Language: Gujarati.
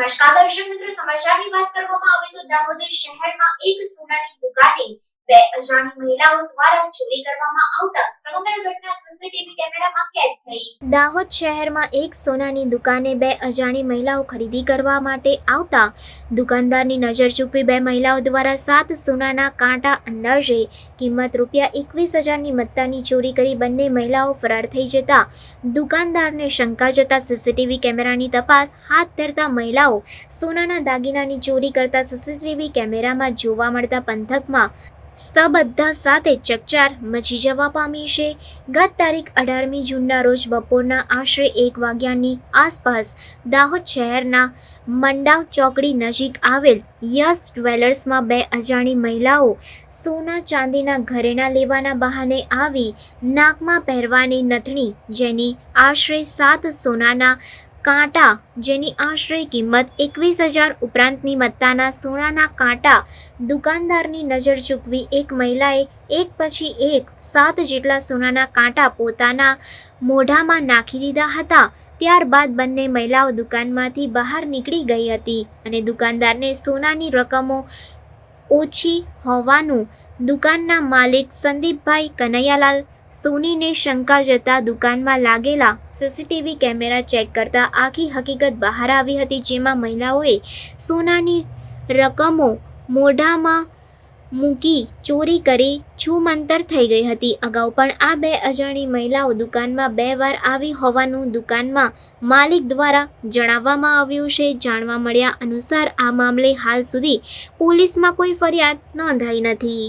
નમસ્કાર દર્શક મિત્રો સમાચારની વાત કરવામાં આવે તો દાહોદ શહેરમાં એક સોનાની દુકાને બે અજાણી મહિલાઓ દ્વારા ચોરી કરવામાં આવતા સમગ્ર ઘટના સીસીટીવી કેમેરામાં કેદ થઈ. દાહોદ શહેરમાં એક સોનાની દુકાને બે અજાણી મહિલાઓ ખરીદી કરવા માટે આવતા દુકાનદારની નજર ચૂકવી બે મહિલાઓ દ્વારા સાત સોનાના કાંટા અંદાજે કિંમત રૂપિયા એકવીસ હજારની મત્તાની ચોરી કરી બંને મહિલાઓ ફરાર થઈ જતા દુકાનદારને શંકા જતા સીસીટીવી કેમેરાની તપાસ હાથ ધરતા મહિલાઓ સોનાના દાગીનાની ચોરી કરતા સીસીટીવી કેમેરામાં જોવા મળતા પંથકમાં સ્તબદ્ધતા સાથે ચકચાર મચી જવા પામી છે. ગત તારીખ અઢારમી જૂનના રોજ બપોરના આશરે એક વાગ્યાની આસપાસ દાહોદ શહેરના મંડાવ ચોકડી નજીક આવેલ યસ જ્વેલર્સમાં બે અજાણી મહિલાઓ સોના ચાંદીના ઘરેણા લેવાના બહાને આવી નાકમાં પહેરવાની નથણી જેની આશરે સાત સોનાના કાંટા, જેની આશરે કિંમત એકવીસ હજાર ઉપરાંતની મત્તાના સોનાના કાંટા, દુકાનદારની નજર ચૂકવી એક મહિલાએ એક પછી એક સાત જેટલા સોનાના કાંટા પોતાના મોઢામાં નાખી દીધા હતા. ત્યારબાદ બંને મહિલાઓ દુકાનમાંથી બહાર નીકળી ગઈ હતી અને દુકાનદારને સોનાની રકમો ઓછી હોવાનું દુકાનના માલિક સંદીપભાઈ કનૈયાલાલ સોનીને શંકા જતા દુકાનમાં લાગેલા સીસીટીવી કેમેરા ચેક કરતા આખી હકીકત બહાર આવી હતી, જેમાં મહિલાઓએ સોનાની રકમો મોઢામાં મૂકી ચોરી કરી છૂમંતર થઈ ગઈ હતી. અગાઉ પણ આ બે અજાણી મહિલાઓ દુકાનમાં બે વાર આવી હોવાનું દુકાનમાં માલિક દ્વારા જણાવવામાં આવ્યું છે. જાણવા મળ્યા અનુસાર, આ મામલે હાલ સુધી પોલીસમાં કોઈ ફરિયાદ નોંધાઈ નથી.